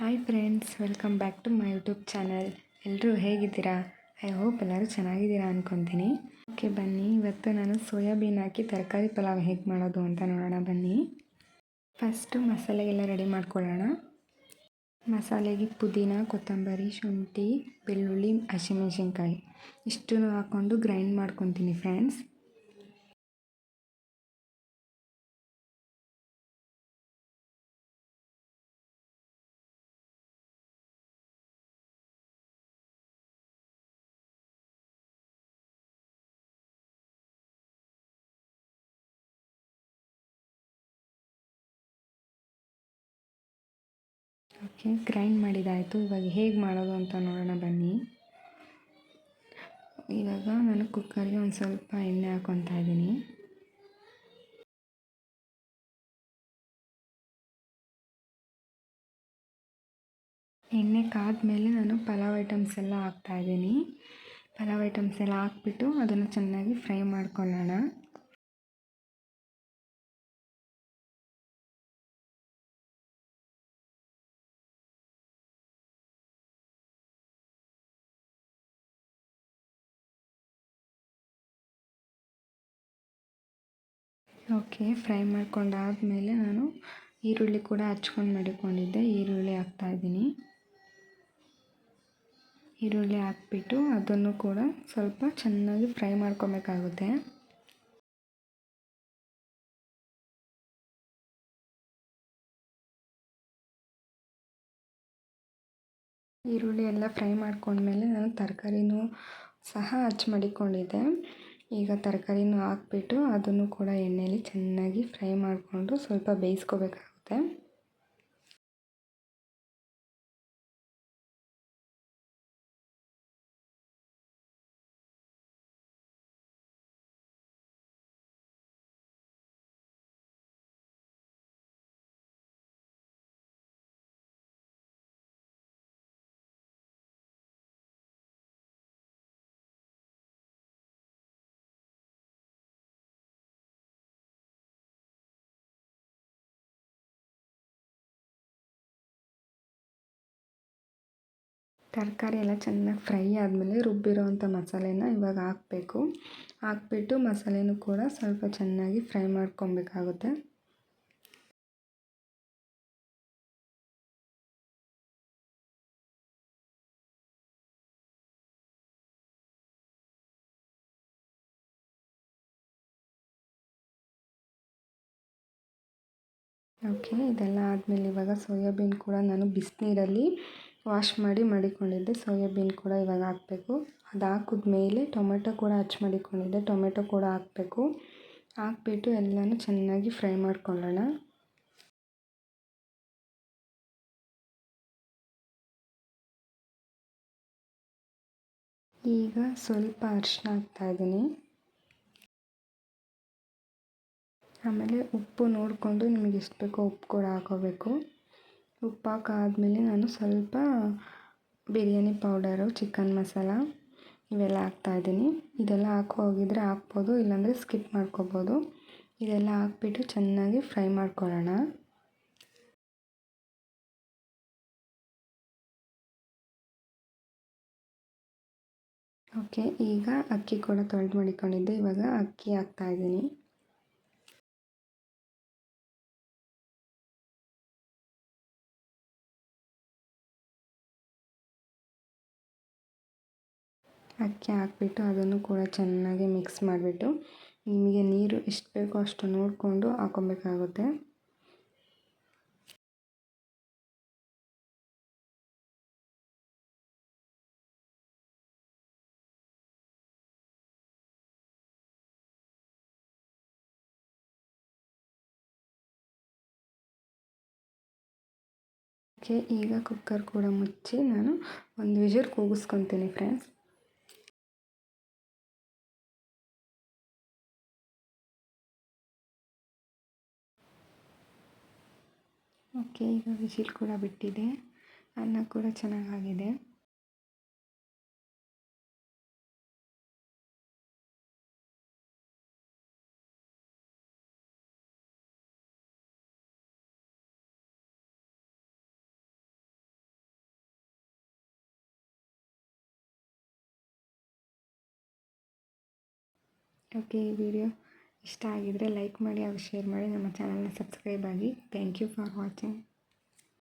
Hi friends welcome back to my YouTube channel ಎಲ್ಲರೂ ಹೇಗಿದ್ದೀರಾ? I hope ಎಲ್ಲರೂ ಚೆನ್ನಾಗಿದ್ದೀರಾ ಅಂದ್ಕೊತೀನಿ ಓಕೆ ಬನ್ನಿ. ಇವತ್ತು ನಾನು ಸೋಯಾಬೀನ್ ಹಾಕಿ ತರಕಾರಿ ಪಲಾವ್ ಹೇಗೆ ಮಾಡೋದು ಅಂತ ನೋಡೋಣ. ಬನ್ನಿ. ಫಸ್ಟು ಮಸಾಲೆಗೆಲ್ಲ ರೆಡಿ ಮಾಡ್ಕೊಳ್ಳೋಣ. ಮಸಾಲೆಗೆ ಪುದೀನ, ಕೊತ್ತಂಬರಿ, ಶುಂಠಿ, ಬೆಳ್ಳುಳ್ಳಿ, ಹಸಿಮೆಣಸಿನ್ಕಾಯಿ. ಇಷ್ಟನ್ನು ಹಾಕ್ಕೊಂಡು ಗ್ರೈಂಡ್ ಮಾಡ್ಕೊತೀನಿ ಫ್ರೆಂಡ್ಸ್ ಗ್ರೈಂಡ್ ಮಾಡಿದ್ದಾಯಿತು. ಇವಾಗ ಹೇಗೆ ಮಾಡೋದು ಅಂತ ನೋಡೋಣ ಬನ್ನಿ. ಇವಾಗ ನಾನು ಕುಕ್ಕರ್ಗೆ ಒಂದು ಸ್ವಲ್ಪ ಎಣ್ಣೆ ಹಾಕ್ಕೊತಾ ಇದ್ದೀನಿ. ಎಣ್ಣೆ ಕಾದ್ಮೇಲೆ ನಾನು ಪಲಾವ್ ಐಟಮ್ಸ್ ಎಲ್ಲ ಹಾಕ್ತಾಯಿದ್ದೀನಿ ಪಲಾವ್ ಐಟಮ್ಸ್ ಎಲ್ಲ ಹಾಕ್ಬಿಟ್ಟು ಅದನ್ನು ಚೆನ್ನಾಗಿ ಫ್ರೈ ಮಾಡ್ಕೊಳ್ಳೋಣ. ಓಕೆ, ಫ್ರೈ ಮಾಡ್ಕೊಂಡಾದಮೇಲೆ ನಾನು ಈರುಳ್ಳಿ ಕೂಡ ಹಚ್ಕೊಂಡು ಮಡಿಕೊಂಡಿದ್ದೆ. ಈರುಳ್ಳಿ ಹಾಕ್ತಾಯಿದ್ದೀನಿ ಈರುಳ್ಳಿ ಹಾಕ್ಬಿಟ್ಟು ಅದನ್ನು ಕೂಡ ಸ್ವಲ್ಪ ಚೆನ್ನಾಗಿ ಫ್ರೈ ಮಾಡ್ಕೊಬೇಕಾಗುತ್ತೆ. ಈರುಳ್ಳಿ ಎಲ್ಲ ಫ್ರೈ ಮಾಡ್ಕೊಂಡ್ಮೇಲೆ ನಾನು ತರಕಾರಿನೂ ಸಹ ಹಚ್ಚಿ ಮಡಿಕೊಂಡಿದ್ದೆ. ಈಗ ತರಕಾರಿನೂ ಹಾಕ್ಬಿಟ್ಟು ಅದನ್ನು ಕೂಡ ಎಣ್ಣೆಯಲ್ಲಿ ಚೆನ್ನಾಗಿ ಫ್ರೈ ಮಾಡಿಕೊಂಡು ಸ್ವಲ್ಪ ಬೇಯಿಸ್ಕೋಬೇಕಾಗುತ್ತೆ. ತರಕಾರಿ ಎಲ್ಲ ಚೆನ್ನಾಗಿ ಫ್ರೈ ಆದಮೇಲೆ ರುಬ್ಬಿರೋವಂಥ ಮಸಾಲೆನ ಇವಾಗ ಹಾಕಬೇಕು. ಹಾಕ್ಬಿಟ್ಟು ಮಸಾಲೆನೂ ಕೂಡ ಸ್ವಲ್ಪ ಚೆನ್ನಾಗಿ ಫ್ರೈ ಮಾಡ್ಕೊಬೇಕಾಗುತ್ತೆ. ಓಕೆ, ಇದೆಲ್ಲ ಆದಮೇಲೆ ಇವಾಗ ಸೋಯಾಬೀನ್ ಕೂಡ ನಾನು ಬಿಸಿನೀರಲ್ಲಿ ವಾಶ್ ಮಾಡಿ ಮಡಿಕೊಂಡಿದ್ದೆ. ಸೋಯಾಬೀನ್ ಕೂಡ ಇವಾಗ ಹಾಕಬೇಕು. ಅದು ಹಾಕಿದ್ಮೇಲೆ ಟೊಮೆಟೊ ಕೂಡ ಹಚ್ ಮಡಿಕೊಂಡಿದ್ದೆ. ಟೊಮೆಟೊ ಕೂಡ ಹಾಕಬೇಕು. ಹಾಕ್ಬಿಟ್ಟು ಎಲ್ಲನೂ ಚೆನ್ನಾಗಿ ಫ್ರೈ ಮಾಡ್ಕೊಳ್ಳೋಣ. ಈಗ ಸ್ವಲ್ಪ ಅರಿಶಿನ ಹಾಕ್ತಾಯಿದ್ದೀನಿ ಆಮೇಲೆ ಉಪ್ಪು ನೋಡಿಕೊಂಡು ನಿಮಗೆ ಎಷ್ಟು ಬೇಕೋ ಉಪ್ಪು ಕೂಡ ಹಾಕೋಬೇಕು. ಉಪ್ಪು ಹಾಕಾದ್ಮೇಲೆ ನಾನು ಸ್ವಲ್ಪ ಬಿರಿಯಾನಿ ಪೌಡರು, ಚಿಕನ್ ಮಸಾಲ ಇವೆಲ್ಲ ಹಾಕ್ತಾಯಿದ್ದೀನಿ ಇದೆಲ್ಲ ಹಾಕೋ ಹೋಗಿದರೆ ಹಾಕ್ಬೋದು, ಇಲ್ಲಾಂದರೆ ಸ್ಕಿಪ್ ಮಾಡ್ಕೋಬೋದು. ಇದೆಲ್ಲ ಹಾಕ್ಬಿಟ್ಟು ಚೆನ್ನಾಗಿ ಫ್ರೈ ಮಾಡ್ಕೊಳ್ಳೋಣ. ಓಕೆ, ಈಗ ಅಕ್ಕಿ ಕೂಡ ತೊಳೆದು ಮಾಡಿಕೊಂಡಿದ್ದೆ. ಇವಾಗ ಅಕ್ಕಿ ಹಾಕ್ತಾಯಿದ್ದೀನಿ ಅಕ್ಕಿ ಹಾಕ್ಬಿಟ್ಟು ಅದನ್ನು ಕೂಡ ಚೆನ್ನಾಗಿ ಮಿಕ್ಸ್ ಮಾಡಿಬಿಟ್ಟು ನಿಮಗೆ ನೀರು ಎಷ್ಟು ಬೇಕೋ ಅಷ್ಟು ನೋಡಿಕೊಂಡು ಹಾಕೊಬೇಕಾಗುತ್ತೆ. ಓಕೆ, ಈಗ ಕುಕ್ಕರ್ ಕೂಡ ಮುಚ್ಚಿ ನಾನು ಒಂದು ವಿಜರ್ ಕೂಗಿಸ್ಕೊತೀನಿ ಫ್ರೆಂಡ್ಸ್ ಓಕೆ ಈಗ ವಿಶಿಲ್ ಕೂಡ ಬಿಟ್ಟಿದೆ. ಅನ್ನ ಕೂಡ ಚೆನ್ನಾಗಾಗಿದೆ. ಓಕೆ ಈ ವಿಡಿಯೋ ಇಷ್ಟ ಆಗಿದ್ದರೆ ಲೈಕ್ ಮಾಡಿ ಹಾಗೂ ಶೇರ್ ಮಾಡಿ ನಮ್ಮ ಚಾನಲ್ನ ಸಬ್ಸ್ಕ್ರೈಬ್ ಆಗಿ. Thank you for watching